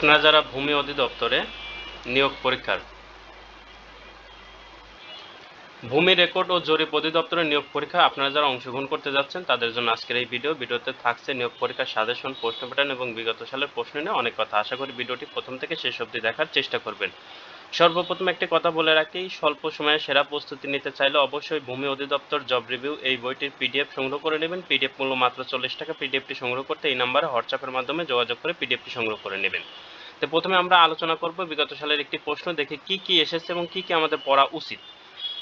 আপনারা যারা ভূমি অধিদপ্তরে নিয়োগ পরীক্ষার ভূমি রেকর্ড ও জরিপ অধিদপ্তরের নিয়োগ পরীক্ষা আপনারা যারা অংশগ্রহণ করতে যাচ্ছেন, তাদের জন্য আজকের এই ভিডিও। ভিডিওতে থাকছে নিয়োগ পরীক্ষার সাজেশন, প্রশ্ন প্যাটার্ন এবং বিগত সালের প্রশ্ন নিয়ে অনেক কথা। আশা করি ভিডিওটি প্রথম থেকে শেষ অবধি দেখার চেষ্টা করবেন। সর্বপ্রথম একটি কথা বলে রাখি, স্বল্প সময়ে সেরা প্রস্তুতি নিতে চাইলে অবশ্যই ভূমি অধিদপ্তর জব রিভিউ এই বইটির পিডিএফ সংগ্রহ করে নেবেন। পিডিএফ মূল্য মাত্র চল্লিশ টাকা। পিডিএফটি সংগ্রহ করতে এই নাম্বারে হোয়াটসঅ্যাপের মাধ্যমে যোগাযোগ করে পিডিএফটি সংগ্রহ করে নেবেন। তো প্রথমে আমরা আলোচনা করব বিগত সালের একটি প্রশ্ন, দেখে কি কি এসেছে এবং কি কি আমাদের পড়া উচিত।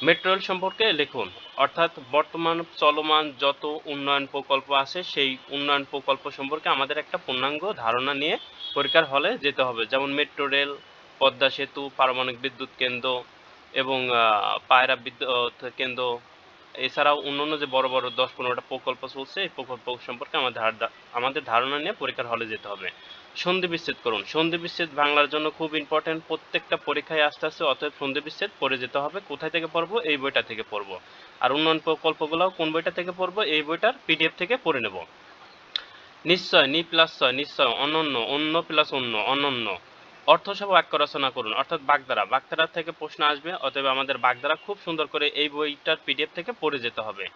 মেট্রো রেল সম্পর্কে লিখুন। অর্থাৎ বর্তমান চলমান যত উন্নয়ন প্রকল্প আছে, সেই উন্নয়ন প্রকল্প সম্পর্কে আমাদের একটা পূর্ণাঙ্গ ধারণা নিয়ে পরীক্ষার হলে যেতে হবে। যেমন মেট্রো রেল পদ্মা সেতু, পারমাণবিক বিদ্যুৎ কেন্দ্র এবং পায়রা বিদ্যুৎ কেন্দ্র। এছাড়াও অন্যান্য যে বড় বড় দশ পনেরোটা প্রকল্প চলছে, এই প্রকল্প সম্পর্কে আমাদের আমাদের ধারণা নিয়ে পরীক্ষার হলে যেতে হবে। সন্ধি বিচ্ছেদ করুন। সন্ধি বিচ্ছেদ বাংলার জন্য খুব ইম্পর্টেন্ট প্রত্যেকটা পরীক্ষায় আসতে আসতে অতএব সন্ধি বিচ্ছেদ পড়ে যেতে হবে। কোথায় থেকে পড়ব? এই বইটা থেকে পড়ব। আর উন্নয়ন প্রকল্পগুলোও কোন বইটা থেকে পড়ব? এই বইটার পিডিএফ থেকে পড়ে নেব। নিশ্চয়, নি প্লাস ছয়, নিশ্চয়, অনন্য, অন্য প্লাস অন্য, অনন্য। অর্থ সহ বাক্য রচনা করুন। অর্থাৎ বাগধারা বাগধারা থেকে প্রশ্ন আসবে, অতএব আমাদের বাগধারা খুব সুন্দর করে এই বইটার পিডিএফ থেকে পড়ে যেতে হবে।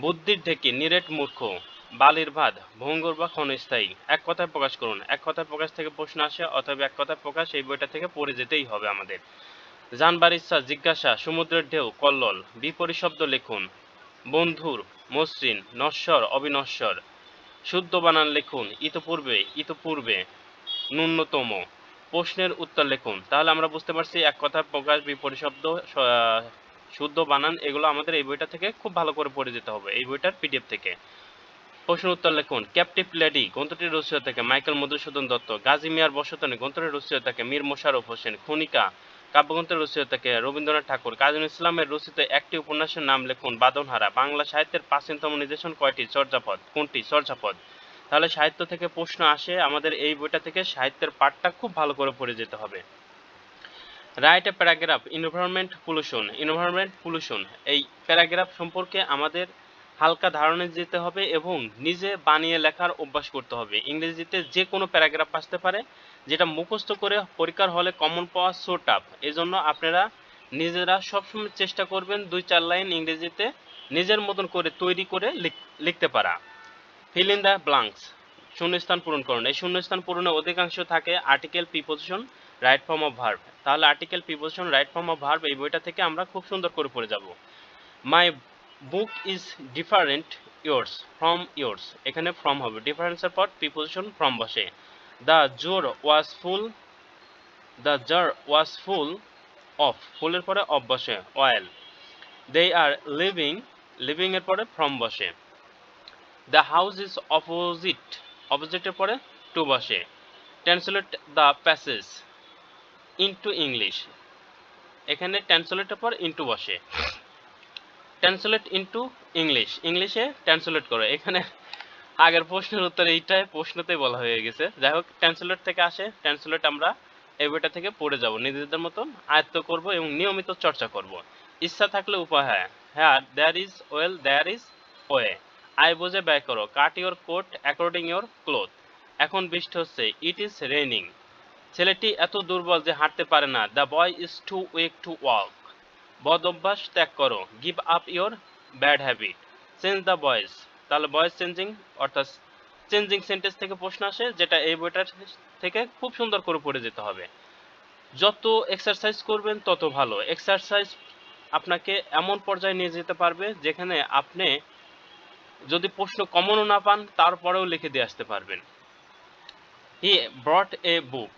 বুদ্ধির ঢেকি, নিরেট মূর্খ, বালির ভাত ভঙ্গুর বা ক্ষণস্থায়ী। এক কথায় প্রকাশ করুন। এক কথায় প্রকাশ থেকে প্রশ্ন আসে অথবা এক কথায় প্রকাশ এই বইটা থেকে পড়ে যেতেই হবে আমাদের। জানবার ইচ্ছা, জিজ্ঞাসা, সমুদ্রের ঢেউ, কল্লোল বিপরীত শব্দ লিখুন। বন্ধুর, মসৃণ, নশ্বর, অবিনশ্বর। শুদ্ধ বানান লিখুন। ইতপূর্বে ইতপূর্বে, ন্যূনতম। প্রশ্নের উত্তর লিখুন। তাহলে আমরা বুঝতে পারছি এক কথায় প্রকাশ বিপরীত শব্দ শুদ্ধ, বানান, এগুলো আমাদের এই বইটা থেকে খুব ভালো করে পড়ে যেতে হবে, এই বইটার পিডিএফ থেকে। প্রশ্নের উত্তর লিখুন। ক্যাপটিভ লেডি গ্রন্থটির রচিত থেকে মাইকেল মধুসূদন দত্ত, গাজী মিয়ার বসতনে গ্রন্থটির রচিত থেকে মীর মোশাররফ হোসেন, খনিকা কাব্যগ্রন্থের রচিত থেকে রবীন্দ্রনাথ ঠাকুর, কাজী ইসলামের রচিত একটি উপন্যাসের নাম লিখুন বাদনহারা, বাংলা সাহিত্যের প্রাচীনতম নিদর্শন কয়টি? চর্যাপদ। কোনটি? চর্যাপদ। তাহলে সাহিত্য থেকে প্রশ্ন আসে, আমাদের এই বইটা থেকে সাহিত্যের পাঠটা খুব ভালো করে পড়ে যেতে হবে। Write a paragraph environment pollution environment pollution এই প্যারাগ্রাফ সম্পর্কে আমাদের হালকা ধারণা যেতে হবে এবং নিজে বানিয়ে লেখার অভ্যাস করতে হবে। ইংরেজিতে যে কোনো প্যারাগ্রাফ আসতে পারে, যেটা মুখস্থ করে পরীক্ষার হলে কমন পাওয়া সো টাফ এই জন্য আপনারা নিজেরা সবসময় চেষ্টা করবেন দুই চার লাইন ইংরেজিতে নিজের মতন করে তৈরি করে লিখ- লিখতে পারা। ফিল ইন দ্য ব্লাঙ্কস শূন্যস্থান পূরণ করুন। এই শূন্যস্থান পূরণে অধিকাংশ থাকে article preposition right form of verb তাহলে article preposition right form of verb এই বইটা থেকে আমরা খুব সুন্দর করে পড়ে যাব। My book is different yours from yours এখানে ফ্রম হবে। ডিফারেন্সের পর প্রিপোজিশন ফ্রম বসে। The jar was full the jar was full of ফুলের পরে অফ বসে। অয়েল দে আর লিভিং লিভিংয়ের পরে ফ্রম বসে। দ্য হাউস ইজ অপোজিট অপোজিটের পরে টু বসে। Translate the passage into English এখানে ট্রান্সলেটের পর ইনটু বসে। ট্রান্সলেট ইনটু ইংলিশ ইংলিশে ট্রান্সলেট করো। এখানে আগের প্রশ্নের উত্তর এইটাই প্রশ্নতেই বলা হয়ে গেছে। যাই হোক ট্রান্সলেট থেকে আসে। ট্রান্সলেট আমরা এই বইটা থেকে পড়ে যাব। নিজেদের মতন আয়ত্ত করব এবং নিয়মিত চর্চা করব। ইচ্ছা থাকলে উপায় হয়। হ্যাঁ there is will there is way I বোঝে ব্যয় করো। Cut your coat, according your cloth. এখন বৃষ্টি হচ্ছে, ইট ইজ রেনিং ছেলেটি এত দুর্বল যে হাঁটতে পারে না। The boy is too weak to walk. বদ অভ্যাস ত্যাগ করো। Give up your bad habit. Change the voice তাহলে বয়েস চেঞ্জিং, অর্থাৎ চেঞ্জিং সেন্টেন্স থেকে প্রশ্ন আসে, যেটা এই বইটার থেকে খুব সুন্দর করে পড়ে যেতে হবে। যত এক্সারসাইজ করবেন, তত ভালো। এক্সারসাইজ আপনাকে এমন পর্যায়ে নিয়ে যেতে পারবে, যেখানে আপনি যদি প্রশ্ন কমনও না পান, তারপরেও লিখে দিয়ে আসতে পারবেন। He brought a book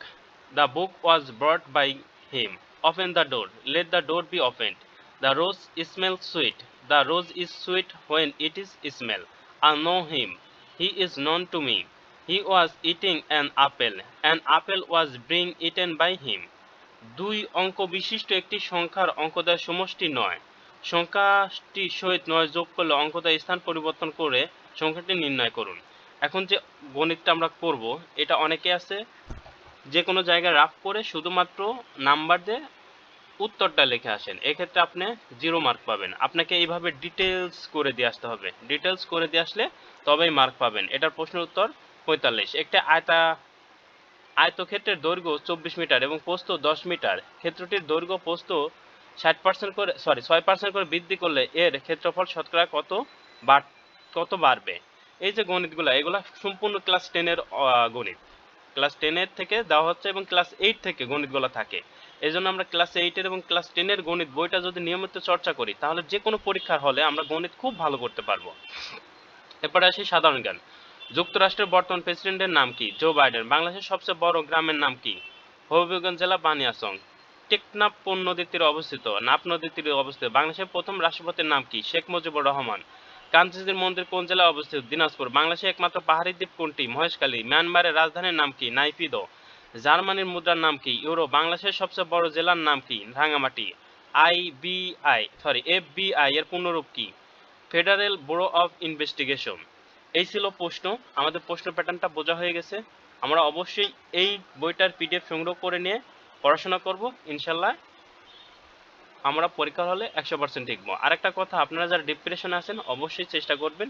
the book was brought by him open the door let the door be opened the rose smell sweet the rose is sweet when it is smell I know him he is known to me he was eating an apple an apple was being eaten by him দুই অঙ্ক বিশিষ্ট একটি সংখ্যার অঙ্কদায় সমষ্টি নয়। সংখ্যাটি সহিত নয় যোগ করলে অঙ্কদায় স্থান পরিবর্তন করে সংখ্যাটি নির্ণয় করুন। এখন যে গণিতটা আমরা করব, এটা অনেকে আছে যে কোনো জায়গায় রাফ করে শুধুমাত্র নাম্বার দিয়ে উত্তরটা লিখে আসেন। এক্ষেত্রে আপনি জিরো মার্ক পাবেন। আপনাকে এইভাবে ডিটেলস করে দিয়ে আসতে হবে। ডিটেলস করে দিয়ে আসলে তবেই মার্ক পাবেন। এটার প্রশ্নের উত্তর পঁয়তাল্লিশ। একটা আয়তা, আয়তক্ষেত্রের দৈর্ঘ্য চব্বিশ মিটার এবং পোস্ত দশ মিটার। ক্ষেত্রটির দৈর্ঘ্য পোস্ত ষাট পার্সেন্ট করে সরি ছয় পার্সেন্ট করে বৃদ্ধি করলে এর ক্ষেত্রফল শতকরা কত কত বাড়বে? এই যে গণিতগুলো, এগুলো সম্পূর্ণ ক্লাস টেনের গণিত। ক্লাস টেনের থেকে দেওয়া হচ্ছে এবং ক্লাস এইট থেকে গণিতগুলো থাকে। এই জন্য আমরা ক্লাস এইটের এবং ক্লাস টেনের গণিত বইটা যদি নিয়মিত চর্চা করি, তাহলে যে কোনো পরীক্ষার হলে আমরা গণিত খুব ভালো করতে পারব। এরপরে আসি সাধারণ জ্ঞান। যুক্তরাষ্ট্রের বর্তমান প্রেসিডেন্টের নাম কি? জো বাইডেন বাংলাদেশের সবচেয়ে বড় গ্রামের নাম কি? হবিগঞ্জ জেলা বানিয়াসং টেকনাফ কোন নদীর তীরে অবস্থিত। নাপ নদীর তীরে অবস্থিত। বাংলাদেশের প্রথম রাষ্ট্রপতির নাম কি? শেখ মুজিবুর রহমান। কাঞ্চিজির মন্দির কোন জেলায় অবস্থিত? দিনাজপুর। বাংলাদেশের একমাত্র পাহাড়ি দ্বীপ কোনটি? মহেশখালী। মিয়ানমারের রাজধানীর নাম কি? নাইপিদো। জার্মানির মুদ্রার নাম কি? ইউরো। বাংলাদেশের সবচেয়ে বড় জেলার নাম কি? রাঙামাটি আইবিআই সরি এফবিআই এর পূর্ণরূপ কি? Federal bureau of investigation. এই ছিল প্রশ্ন। আমাদের প্রশ্ন প্যাটার্নটা বোঝা হয়ে গেছে। আমরা অবশ্যই এই বইটার পিডিএফ সংগ্রহ করে নিয়ে পড়াশোনা করব, ইনশাল্লাহ। আমরা পরীক্ষার হলে একশো পার্সেন্ট টিকবো আরেকটা কথা, আপনারা যারা ডিপ্রেশনে আছেন, অবশ্যই চেষ্টা করবেন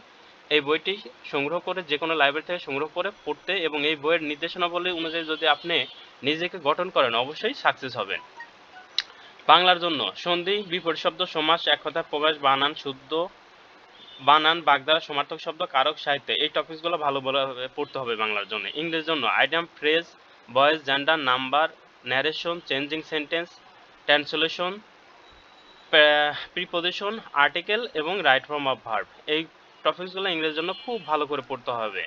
এই বইটি সংগ্রহ করে যে কোনো লাইব্রেরি থেকে সংগ্রহ করে পড়তে এবং এই বইয়ের নির্দেশনাবলী অনুযায়ী যদি আপনি নিজেকে গঠন করেন, অবশ্যই সাকসেস হবেন। বাংলার জন্য, সন্ধি, বিপরীত শব্দ, সমাস, এক কথা প্রকাশ, বানান, শুদ্ধ, বানান বাগদারা সমার্থক শব্দ, কারক, সাহিত্য। এই টপিকসগুলো ভালো ভালোভাবে পড়তে হবে বাংলার জন্য। ইংরেজির জন্য item phrase voice gender number narration changing sentence translation preposition article এবং রাইট ফর্ম অফ ভার্ব এই টপিকসগুলো ইংরেজির জন্য খুব ভালো করে পড়তে হবে।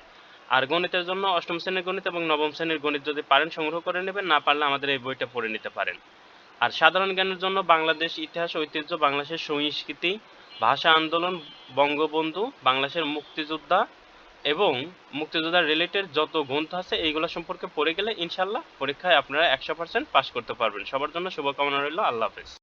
আর গণিতের জন্য অষ্টম শ্রেণির গণিত এবং নবম শ্রেণির গণিত যদি পারেন, সংগ্রহ করে নেবেন, না পারলে আমাদের এই বইটা পড়ে নিতে পারেন। আর সাধারণ জ্ঞানের জন্য বাংলাদেশ ইতিহাস, ঐতিহ্য, বাংলাদেশের সংস্কৃতি, ভাষা আন্দোলন, বঙ্গবন্ধু, বাংলাদেশের মুক্তিযোদ্ধা এবং মুক্তিযোদ্ধার রিলেটেড যত গ্রন্থ আছে, এইগুলো সম্পর্কে পড়ে গেলে ইনশাল্লাহ পরীক্ষায় আপনারা একশো পার্সেন্ট পাস করতে পারবেন। সবার জন্য শুভকামনা রইল। আল্লাহ হাফেজ।